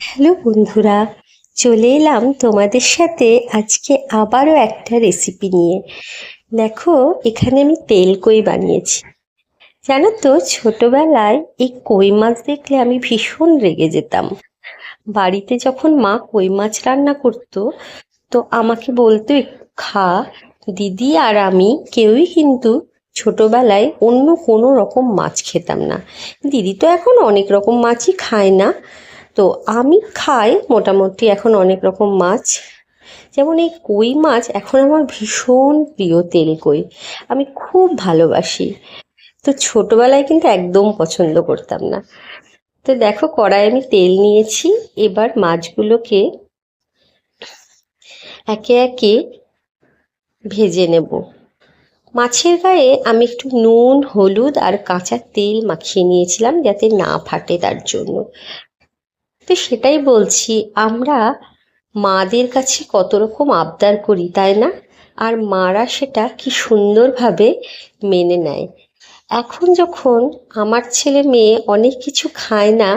Hello বন্ধুরা, চলে এলাম তোমাদের সাথে আজকে আবারও একটা রেসিপি নিয়ে। দেখো, এখানে আমি তেল কই বানিয়েছি। জানো তো, ছোটোবেলায় এই কই মাছ দেখলে আমি ভীষণ রেগে যেতাম। বাড়িতে যখন মা কই মাছ রান্না করতো, তো আমাকে বলতো খা, দিদি আর আমি কেউই কিন্তু ছোটবেলায় অন্য কোনো রকম মাছ খেতাম না। দিদি তো এখন অনেক রকম মাছই খায় না। তো আমি খাই মোটামুটি এখন অনেক রকম মাছ। যেমন এই কই মাছ এখন আমার ভীষণ প্রিয় তেল কই। আমি খুব ভালোবাসি। তো ছোটবেলায় কিন্তু একদম পছন্দ করতাম না। তো দেখো কড়াই আমি তেল নিয়েছি, এবার মাছগুলোকে একে একে ভেজে নেব। মাছের গায়ে আমি একটু নুন, হলুদ আর কাঁচা তেল মাখিয়ে নিয়েছিলাম যাতে না ফাটে তার জন্য। তো সেটাই বলছি, আমরা মাদের কাছে কত রকম আবদার করি, তাই না? আর মারা সেটা কি সুন্দরভাবে মেনে নেয়। এখন যখন আমার ছেলে মেয়ে অনেক কিছু খায় না,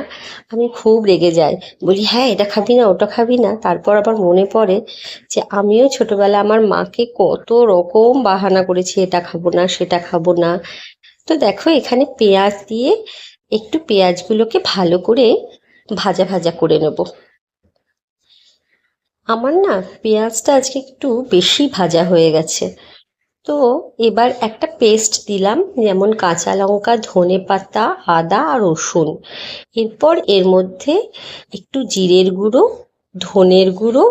আমি খুব রেগে যাই। বলি হ্যাঁ এটা খাবি না, ওটা খাবি না। তারপর আবার মনে পড়ে যে আমিও ছোটবেলা আমার মাকে কত রকম বাহানা করেছি, এটা খাব না, সেটা খাব না। তো দেখো, এখানে পেঁয়াজ দিয়ে একটু পেঁয়াজগুলোকে ভালো করে ভাজা ভাজা করে নেব। আমার না পেঁয়াজটা আজকে একটু বেশি ভাজা হয়ে গেছে। তো এবার একটা পেস্ট দিলাম, যেমন কাঁচা লঙ্কা, ধনে পাতা, আদা আর রসুন। এরপর এর মধ্যে একটু জিরের গুঁড়ো, ধনের গুঁড়ো,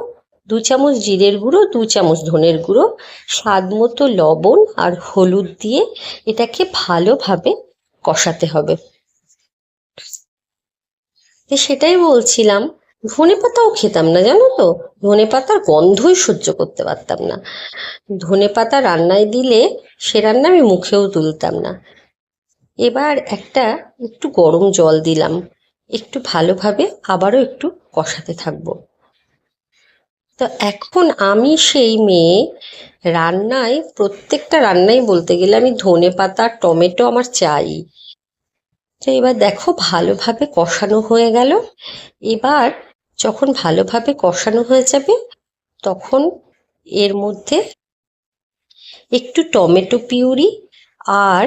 দু চামচ জিরের গুঁড়ো, দু চামচ ধনের গুঁড়ো, স্বাদ মতো লবণ আর হলুদ দিয়ে এটাকে ভালোভাবে কষাতে হবে। সেটাই বলছিলাম। ধনে পাতাও খেতাম না, জানো তো? ধনে পাতার গন্ধই সহ্য করতে পারতাম না। ধনে পাতা রান্নায় দিলে সে রান্না আমি মুখেও তুলতাম না। এবার একটা একটু গরম জল দিলাম। একটু ভালোভাবে আবারও একটু কষাতে থাকব। তো এখন আমি সেই মেয়ে, রান্নায়, প্রত্যেকটা রান্নাই বলতে গেলে আমি ধনে পাতা, টমেটো আমার চাই। তো এবার দেখো ভালোভাবে কষানো হয়ে গেল। এবার যখন ভালোভাবে কষানো হয়ে যাবে, তখন এর মধ্যে একটু টমেটো পিউরি আর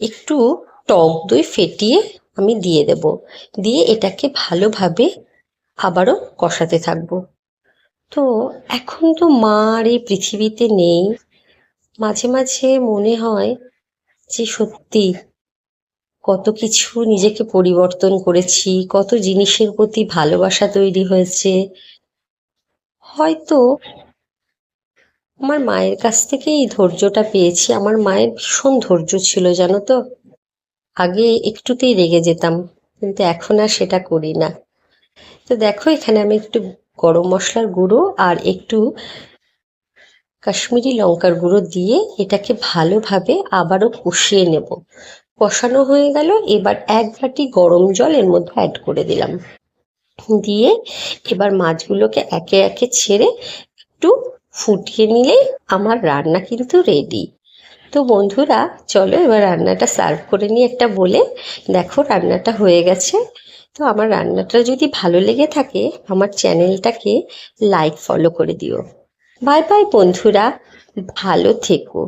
একটু টক দই ফেটিয়ে আমি দিয়ে দেব। দিয়ে এটাকে ভালোভাবে আবারও কষাতে থাকব। তো এখন তো মা আর এই পৃথিবীতে নেই। মাঝে মাঝে মনে হয় যে সত্যি কত কিছু নিজেকে পরিবর্তন করেছি, কত জিনিসের প্রতি ভালোবাসা তৈরি হয়েছে। হয়তো আমার মায়ের কাছ থেকে এই ধৈর্যটা পেয়েছি। আমার মায়ের ভীষণ ধৈর্য ছিল, জানো তো? আগে একটুতেই রেগে যেতাম, কিন্তু এখন আর সেটা করি না। তো দেখো, এখানে আমি একটু গরম মশলার গুঁড়ো আর একটু কাশ্মীরি লঙ্কার গুঁড়ো দিয়ে এটাকে ভালোভাবে আবারও কষিয়ে নেব। কষানো হয়ে গেল। এবার এক বাটি গরম জল এর মধ্যে অ্যাড করে দিলাম। দিয়ে এবার মাছগুলোকে একে একে ছেড়ে একটু ফুটিয়ে নিলে আমার রান্না কিন্তু রেডি তো বন্ধুরা, চলো এবার রান্নাটা সার্ভ করে নিয়ে একটা বলে। দেখো রান্নাটা হয়ে গেছে। তো আমার রান্নাটা যদি ভালো লেগে থাকে, আমার চ্যানেলটাকে লাইক ফলো করে দিও। বাই বাই বন্ধুরা, ভালো থেকো।